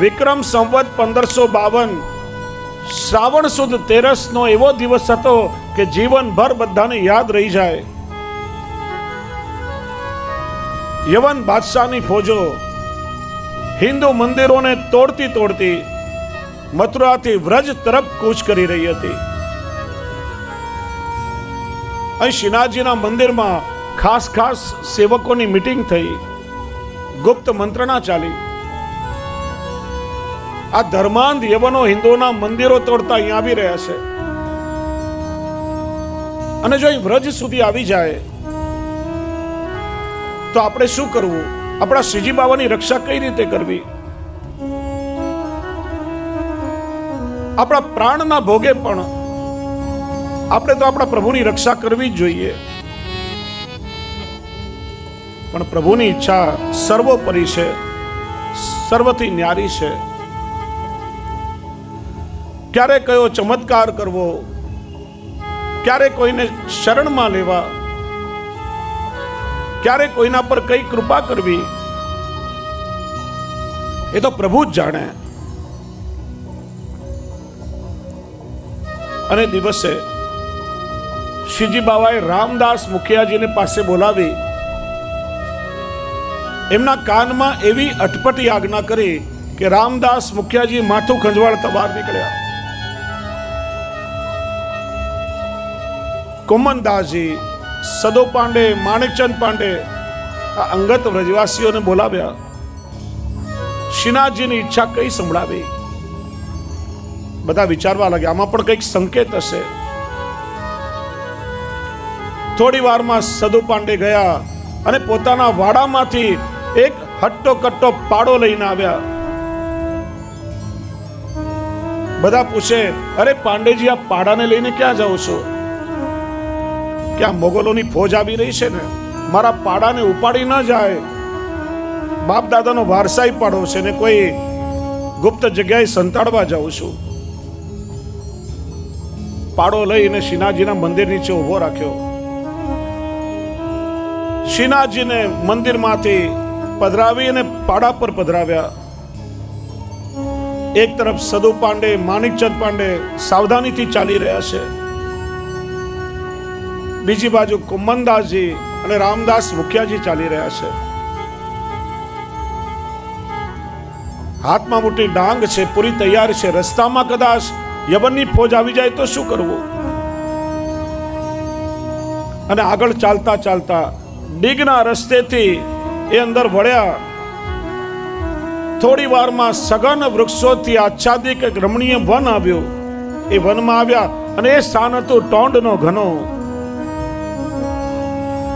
વિક્રમ સંવત પંદરસો બાવન. શ્રાવણ સુદ તેરસનો એવો દિવસ હતો કે જીવનભર બધાને યાદ રહી જાય. યવન બાદશાહની ફોજો. હિન્દુ મંદિરોને તોડતી તોડતી મથુરાથી વ્રજ તરફ કૂચ કરી રહી હતી. અહીં શિનાજીના મંદિરમાં ખાસ ખાસ સેવકોની મિટિંગ થઈ. ગુપ્ત મંત્રણા ચાલી. આ ધર્માંધ યવનો હિન્દુઓના મંદિરો તોડતા અહીંયા આવી રહ્યા છે. અને જો અહીં વ્રજ સુધી આવી જાય, તો આપણે શું કરવું? આપણા શ્રીજી બાવાની રક્ષા કઈ રીતે કરવી? આપણા પ્રાણના ભોગે પણ આપણે તો આપણા પ્રભુની રક્ષા કરવી જ જોઈએ. પણ પ્રભુની ઈચ્છા સર્વોપરી છે, સર્વથી ન્યારી છે. ક્યારે કયો ચમત્કાર કરવો? ક્યારે કોઈને શરણમાં લેવા? ક્યારે કોઈના પર કઈ કૃપા કરવી? એ તો પ્રભુ જ જાણે. અને દિવસે શ્રીજી બાબાએ રામદાસ મુખિયાજીને પાસે બોલાવી, એમના કાનમાં એવી અટપટી આજ્ઞા કરી કે રામદાસ મુખિયાજી માથું ખંજવાળતા બહાર નીકળ્યા. કુમનદાસજી, સદો પાંડે, માણેકચંદ પાંડે, આ અંગત વ્રજવાસીઓને બોલાવ્યા. શ્રીનાથજીની ઈચ્છા કઈ સંભળાવી? બધા વિચારવા લાગ્યા, આમાં પણ કંઈક સંકેત હશે. થોડી વારમાં સદુ પાંડે ગયા અને પોતાના વાડામાંથી એક હટ્ટો કટ્ટો પાડો લઈને આવ્યા. બધા પૂછે, અરે પાંડેજી, આ પાડાને લઈને ક્યાં જાઓ છો? કે આ મોગલોની ફોજ આવી રહી છે ને, મારા પાડાને ઉપાડી ન જાય. બાપ દાદાનો વારસાઈ પાડો છે ને કોઈ ગુપ્ત જગ્યાએ સંતાડવા જાઉં છું. પાડો લઈને શિનાજીના મંદિર નીચે ઊભો રાખ્યો. શિનાજીને મંદિરમાંથી પધરાવી અને પાડા પર પધરાવ્યા. એક તરફ સદુ પાંડે, માણિકચંદ પાંડે સાવધાનીથી ચાલી રહ્યા છે. બીજી બાજુ કુમનદાસજી અને રામદાસ મુખિયાજી ચાલી રહ્યા છે. હાથમાં મોટી ડાંગ છે, પૂરી તૈયાર છે. રસ્તામાં કદાચ યવનની ફોજ આવી જાય તો શું કરવું? અને આગળ ચાલતા ચાલતા ડીગના રસ્તેથી એ અંદર વળ્યા. થોડી વારમાં સઘન વૃક્ષોથી આચ્છાદિત એક રમણીય વન આવ્યું. એ વનમાં આવ્યા અને એ સ્થાન હતું ટોંડનો ઘનો.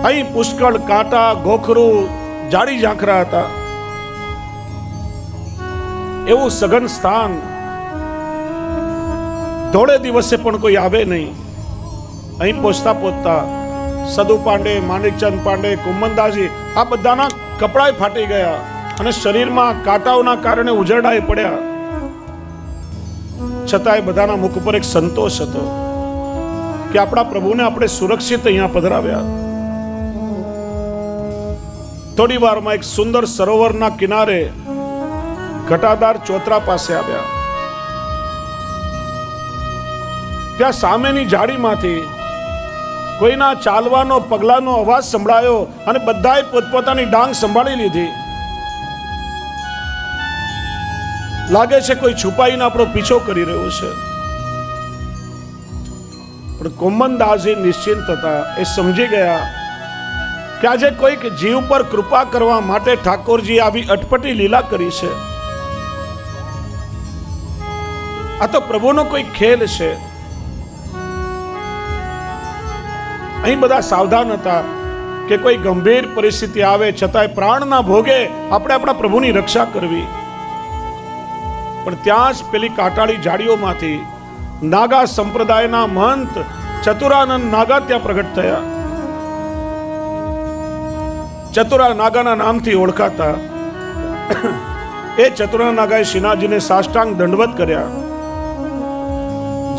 અહીં પુષ્કળ કાંટા, ગોખરું, જાડી ઝાંખરા હતા. એવું સઘન સ્થાન ધોળે દિવસે પણ કોઈ આવે નહીં. અહીં પહોંચતા પહોંચતા સદુ પાંડે, માણિકચંદ પાંડે, કુમનદાસજી આ બધાના કપડાય ફાટી ગયા અને શરીરમાં કાંટાઓના કારણે ઉજરડાએ પડ્યા. છતાંય બધાના મુખ ઉપર એક સંતોષ હતો કે આપણા પ્રભુને આપણે સુરક્ષિત અહીંયા પધરાવ્યા. થોડી વારમાં એક સુંદર સરોવરના કિનારે ઘટાદાર ચોતરા પાસે આવ્યા. ત્યાં સામેની જાળીમાંથી કોઈના ચાલવાનો, પગલાનો અવાજ સંભળાયો અને બધાએ પોતપોતાની ડાંગ સંભાળી લીધી. લાગે છે કોઈ છુપાઈને આપણો પીછો કરી રહ્યો છે. પણ કોમનદાસજી નિશ્ચિંત હતા, એ સમજી ગયા કે આજે કોઈક જીવ પર કૃપા કરવા માટે ઠાકોરજી આવી અટપટી લીલા કરી છે. આ તો પ્રભુનો કોઈ ખેલ છે. અહીં બધા સાવધાન હતા કે કોઈ ગંભીર પરિસ્થિતિ આવે છતાંય પ્રાણના ભોગે આપણે આપણા પ્રભુની રક્ષા કરવી. પણ ત્યાં જ પેલી કાટાળી જાડીઓમાંથી નાગા સંપ્રદાયના મહંત ચતુરાનંદ નાગા ત્યાં પ્રગટ થયા. ચતુરા નાગાના નામથી ઓળખાતા. એ ચતુરા નાગાએ શ્રીનાથજીને સાષ્ટાંગ દંડવત કર્યા.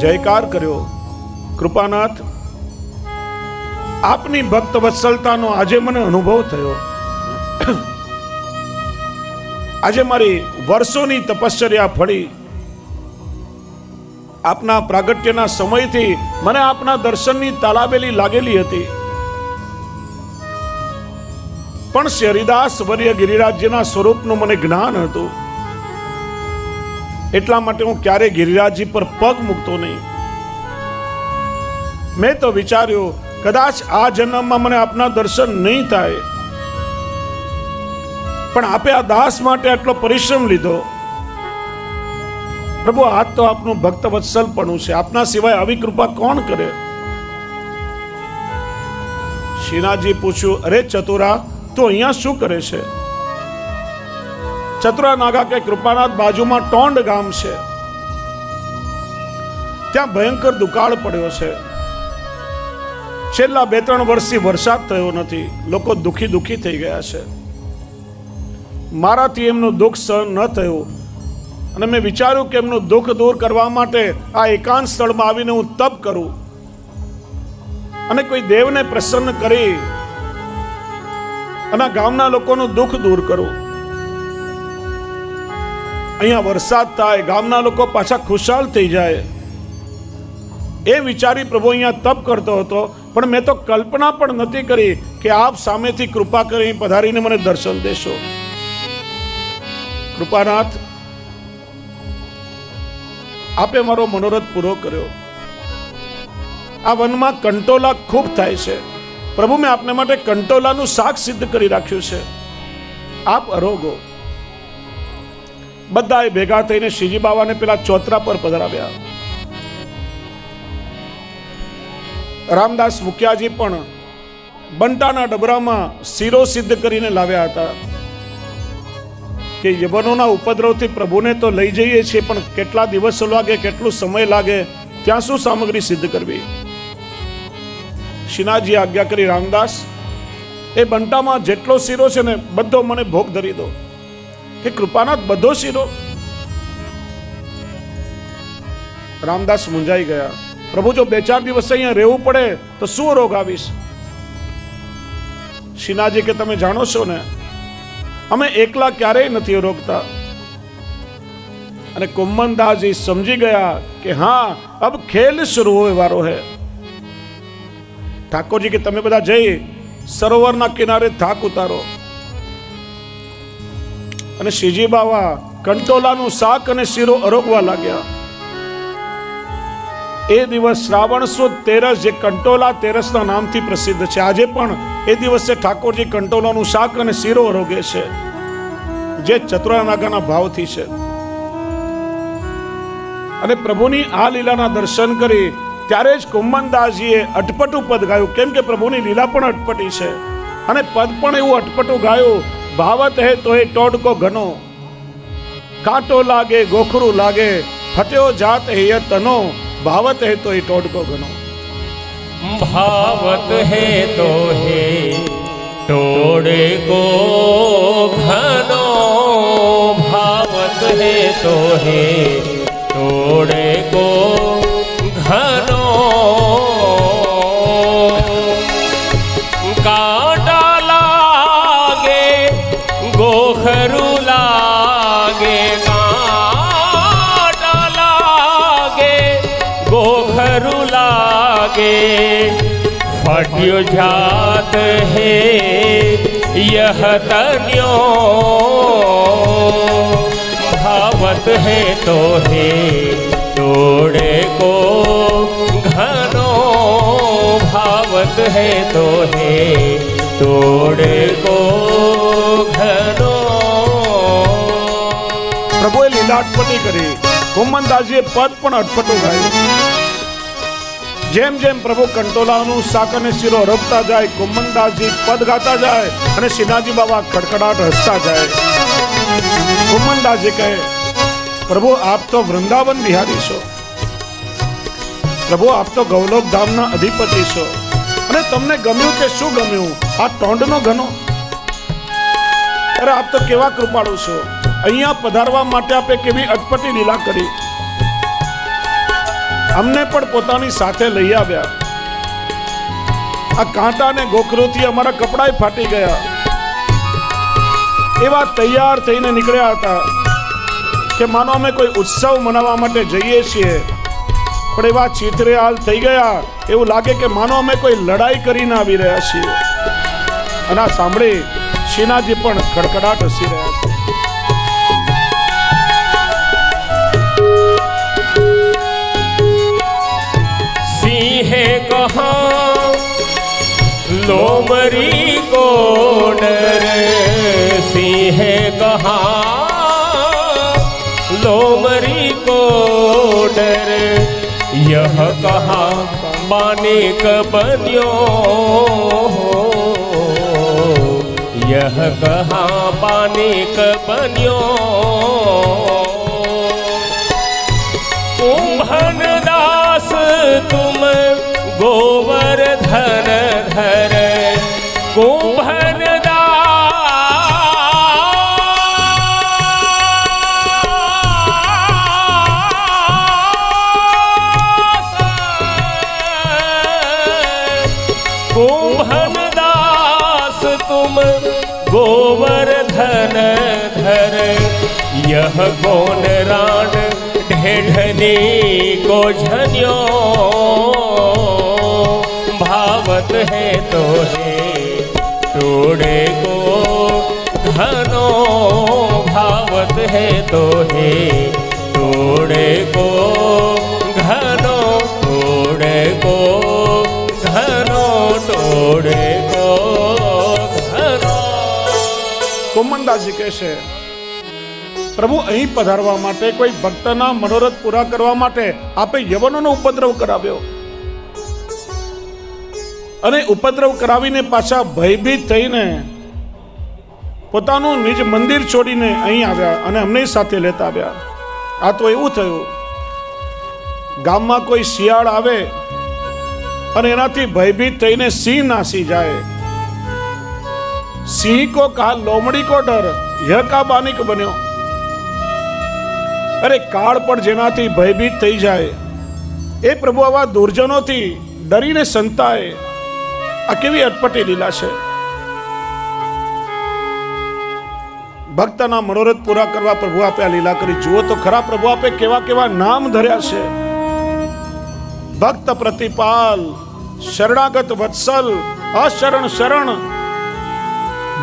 જયકાર કર્યો. કૃપાનાથ, આપની ભક્ત વત્સલતાનો આજે મને અનુભવ થયો. આજે મારી વર્ષોની તપશ્ચર્યા ફળી. આપના પ્રાગટ્યના સમયથી મને આપના દર્શનની તાલાબેલી લાગેલી હતી. પણ શ્રી હરિદાસ વર્ય ગિરિરાજ્યના સ્વરૂપનું મને જ્ઞાન હતું. એટલા માટે હું ક્યારે ગિરિરાજજી પર પગ મૂકતો નહીં. મેં તો વિચાર્યું, કદાચ આ જન્મમાં મને આપના દર્શન નહીં થાય. પણ આપે આ દાસ માટે આટલો પરિશ્રમ લીધો. પ્રભુ, આ તો આપનું ભક્ત વત્સલપણું છે. આપના સિવાય આવી કૃપા કોણ કરે? શ્રીનાથજી પૂછ્યું, અરે ચતુરા તું અહીંયા શું કરે છે? ચતુરા નાગા કે કૃપાનાથ બાજુમાં ટોંડ ગામ છે. ત્યાં ભયંકર દુકાળ પડ્યો છે. છેલ્લા બે ત્રણ વર્ષથી વરસાદ થયો નથી. લોકો દુખી દુખી થઈ ગયા છે. મારાથી એમનું દુઃખ સહન ન થયું. અને મેં વિચાર્યું કે એમનું દુઃખ દૂર કરવા માટે આ એકાંત સ્થળમાં આવીને હું તપ કરું. અને કોઈ દેવને પ્રસન્ન કરી અને ગામના લોકોનું દુઃખ દૂર કરો. અહીંયા વરસાદ થાય, ગામના લોકો પાછા ખુશાલ થઈ જાય. એ વિચારી પ્રભુ અહીંયા તપ કરતો હતો, પણ મેં તો કલ્પના પણ નથી કરી કે આપ સામેથી કૃપા કરી પધારીને મને દર્શન દેશો. કૃપાનાથ, આપે મારો મનોરથ પૂરો કર્યો. આ વનમાં કંટોલા ખૂબ થાય છે. પ્રભુ, મેં આપને માટે કંટોલાનું શાક સિદ્ધ કરી રાખ્યું છે. આપ અરોગો. બધાએ ભેગા થઈને શ્રીજી બાવાને પેલા ચોતરા પર પધરાવ્યા. રામદાસ મુખિયાજી પણ બંટાના ડબરામાં શીરો સિદ્ધ કરીને લાવ્યા હતા. કે યવનોના ઉપદ્રવથી પ્રભુને તો લઈ જઈએ છીએ, પણ કેટલા દિવસો લાગે, કેટલું સમય લાગે, ત્યાં શું સામગ્રી સિદ્ધ કરવી? શ્રીનાથજી આજ્ઞા કરી, રામદાસ, એ બંટામાં જેટલો શીરો છે ને, બધો મને ભોગ ધરી દો. કે કૃપાનાથ બધો શીરો. રામદાસ મુંજાઈ ગયા. પ્રભુ, જો બે ચાર દિવસ અહીંયા રહેવું પડે, તો શું રોગ આવીશ? શિનાજી કે, તમે જાણો છો ને, અમે એકલા ક્યારેય નથી રોકતા અને કુંભનદાસજી સમજી ગયા કે, હા, અબ ખેલ શરૂ હોય વારો હે. ઠાકોરજી કે તમે બધા જઈ સરોવરના કિનારે થાક ઉતારો. અને શ્રીજી બાવા કંટોલાનું શાક અને શીરો અરોગવા લાગ્યા. એ દિવસ શ્રાવણ સુદ તેરસ જે કંટોલા તેરસના નામથી પ્રસિદ્ધ છે. આજે પણ એ દિવસે ઠાકોરજી કંટોલાનું શાક અને શીરો અરોગે છે, જે ચતુરાનાગાના ભાવથી છે. અને પ્રભુની આ લીલાના દર્શન કરી ત્યારે જ કુંભનદાસજીએ અટપટું પદ ગાયું. કેમ કે પ્રભુની લીલા પણ અટપટી છે. અને પદ પણ એવું અટપટું ગાયું, ભાવત હે તો એ ટોડકો ઘનો. કાંટો લાગે, ગોખરું લાગે, ફટ્યો જાત હે તનો. ભાવત હે તો એ ટોડકો ઘનો. ભાવત હે તો હે ટોડકો ઘનો. ભાવત હે તો હે ટોડકો લાગે. ફટ્યો જાત હે યહ તન્યો. ભાવત હે તો હે જોડે કો ઘનો. ભાવત હે તો હે જોડે કો ઘનો. પ્રભુએ લીલા અટપટી કરી. કુમનદાસજીએ પદ પણ અટપટું ગાયું. જેમ જેમ પ્રભુ કંટોલાનું સાકરને શિરો રોપતા જાય કુંમનદાસજી પદ ગાતા જાય અને સિનાજી બાબા કડકડાટ હસતા જાય. કુંમનદાસજી કહે, પ્રભુ, આપ તો વૃંદાવન બિહારી છો. પ્રભુ, આપ તો ગૌલોક ધામના અધિપતિ છો. અને તમને ગમ્યું કે શું ગમ્યું? આ ટોંડનો ઘનો. અરે આપ તો કેવા કૃપાળુ છો. અહીંયા પધારવા માટે આપે કેવી અટપટી લીલા કરી. અમને પણ પોતાની સાથે લઈ આવ્યા. આ કાંટા ને ગોખરોથી અમારા કપડાય ફાટી ગયા. એવા તૈયાર થઈને નીકળ્યા હતા કે માનો અમે કોઈ ઉત્સવ મનાવવા માટે જઈએ છીએ, પણ એવા ચિત્રે થઈ ગયા એવું લાગે કે માનો અમે કોઈ લડાઈ કરીને આવી રહ્યા છીએ. અને આ સાંભળી શીનાજી પણ ખડખડાટ હસી રહ્યા છે. લોમરી को डर सिंहे कहा लोमरी को डर यह कहा मानिक बन्यो यह कहा मानिक बन्यो गोवर्धन धर यह कौन राण ढेढनी को झन्यो भावत है तो है टोड़े को धनो भावत है तो है टोड़े को घनो टोड़े को घनो टोड़े को घनो કોમનદાસજી કહે છે પ્રભુ અહીં પધારવા માટે કોઈ ભક્તના મનોરથ પૂરા કરવા માટે આપે યવનોનો ઉપદ્રવ કરાવ્યો અને ઉપદ્રવ કરાવીને પાછા ભયભીત થઈને પોતાનું નિજ મંદિર છોડીને અહીં આવ્યા અને અમને સાથે લેતા આવ્યા. આ તો એવું થયું. ગામમાં કોઈ શિયાળ આવે અને એનાથી ભયભીત થઈને સિંહ નાસી જાય. સિંહ કો કા લોમડી કો ડર, યહ કા બાનિક બન્યો. અરે કાળ પણ જેનાથી ભયભીત થઈ જાય, એ પ્રભુ આવા દુર્જનોથી ડરીને સંતાય. આ કેવી અટપટી લીલા છે ભક્તના મનોરથ પૂરા કરવા પ્રભુ આપે આ લીલા કરી. જુઓ તો ખરા પ્રભુ આપે કેવા કેવા નામ ધર્યા છે. ભક્ત પ્રતિપાલ, શરણાગત વત્સલ, અશરણ શરણ.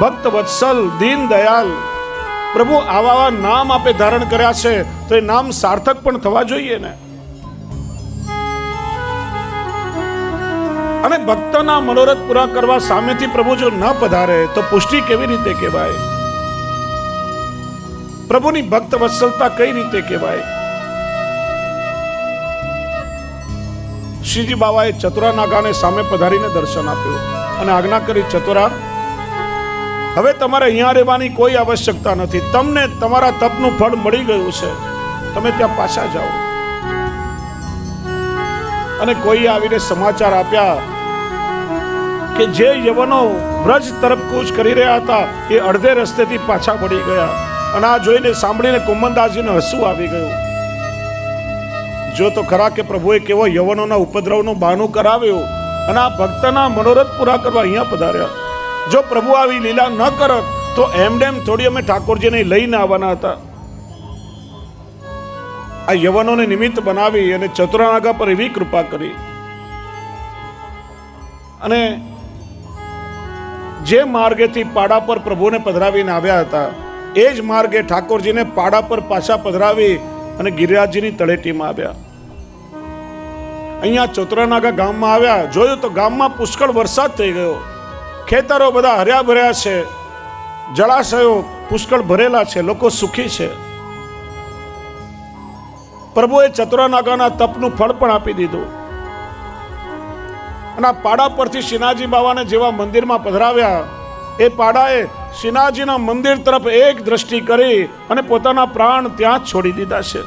ભક્ત વત્સલ, દીન દયાલ. પ્રભુ આવા નામ આપે ધારણ કર્યા છે. તો એ નામ સાર્થક પણ થવા જોઈએ ને. અને ભક્તના મનોરથ પૂરા કરવા સામેથી પ્રભુ જો ન પધારે, તો પુષ્ટિ કેવી રીતે કહેવાય? પ્રભુની ભક્ત વત્સલતા કઈ રીતે કહેવાય? શ્રીજી બાવાએ ચતુરા નાગાને સામે પધારીને દર્શન આપ્યું અને આજ્ઞા કરી, ચતુરા, હવે તમારે અહીંયા રહેવાની કોઈ આવશ્યકતા નથી. તમને તમારા તપનું ફળ મળી ગયું છે. તમે ત્યાં પાછા જાઓ. અને કોઈ આવીને સમાચાર આપ્યા કે જે યવનો વ્રજ તરફ કૂચ કરી રહ્યા હતા, એ અડધે રસ્તેથી પાછા વળી ગયા. અને આ જોઈને સાંભળીને કુંભનદાસજીને હસવું આવી ગયું. જો તો ખરા કે પ્રભુએ કેવો યવનોના ઉપદ્રવનું બહાનું કરાવ્યું અને આ ભક્તના મનોરથ પૂરા કરવા અહીંયા પધાર્યા. જો પ્રભુ આવી લીલા ન કરત, તો એમડેમ થોડી અમે ઠાકોરજીને લઈને આવવાના હતા. આ યવનોને નિમિત્ત બનાવી અને ચતુરાનાગા પર એવી કૃપા કરી. અને જે માર્ગેથી પાડા પર પ્રભુને પધરાવીને આવ્યા હતા, એ જ માર્ગે ઠાકોરજીને પાડા પર પાછા પધરાવી અને ગિરિરાજજીની તળેટીમાં આવ્યા. અહીંયા ચોતરાનાગા ગામમાં આવ્યા, જોયું તો ગામમાં પુષ્કળ વરસાદ થઈ ગયો. ખેતરો બધા હર્યા ભર્યા છે, જળાશયો પુષ્કળ ભરેલા છે, લોકો સુખી છે. પ્રભુએ ચતુરાનાગાના તપનું ફળ પણ આપી દીધું. અને આ પાડા પરથી શિનાજી બાવાને જેવા મંદિરમાં પધરાવ્યા, એ પાડાએ શિનાજીના મંદિર તરફ એક દ્રષ્ટિ કરી અને પોતાના પ્રાણ ત્યાં છોડી દીધા છે.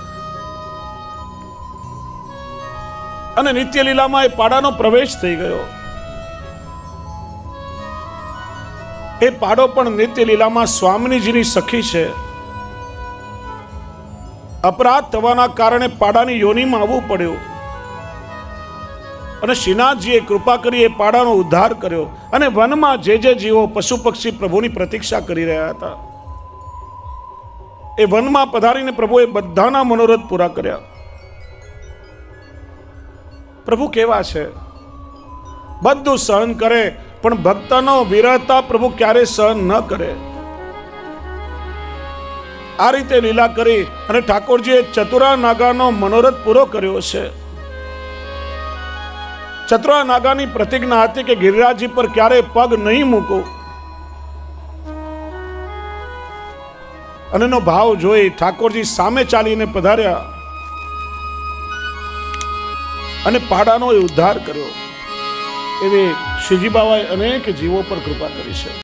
અને નિત્ય લીલામાં એ પાડાનો પ્રવેશ થઈ ગયો. એ પાડો પણ નિત્ય લીલામાં સ્વામિનીજીની સખી છે. અપરાધ થવાના કારણે પાડાની યોનિમાં આવવું પડ્યું. અને શ્રીનાથજીએ કૃપા કરી એ પાડાનો ઉદ્ધાર કર્યો અને વનમાં જે જે જીવો પશુ પક્ષી પ્રભુની પ્રતીક્ષા કરી રહ્યા હતા. એ વનમાં પધારીને પ્રભુએ બધાના મનોરથ પૂરા કર્યા. પ્રભુ કેવા છે? બધું સહન કરે, પણ ભક્તનો વિરહતા પ્રભુ ક્યારે સહન ન કરે. આ રીતે લીલા કરી અને ઠાકોરજીએ ચતુરા નાગાનો મનોરથ પૂરો કર્યો છે. ચતુરા નાગાની પ્રતિજ્ઞા હતી કે ગિરિરાજી પર ક્યારે પગ નહીં મૂકો. અને એનો ભાવ જોઈ ઠાકોરજી સામે ચાલીને પધાર્યા અને પાડાનો એ ઉદ્ધાર કર્યો. એવી શ્રીજી બાબાએ અનેક જીવો પર કૃપા કરી છે.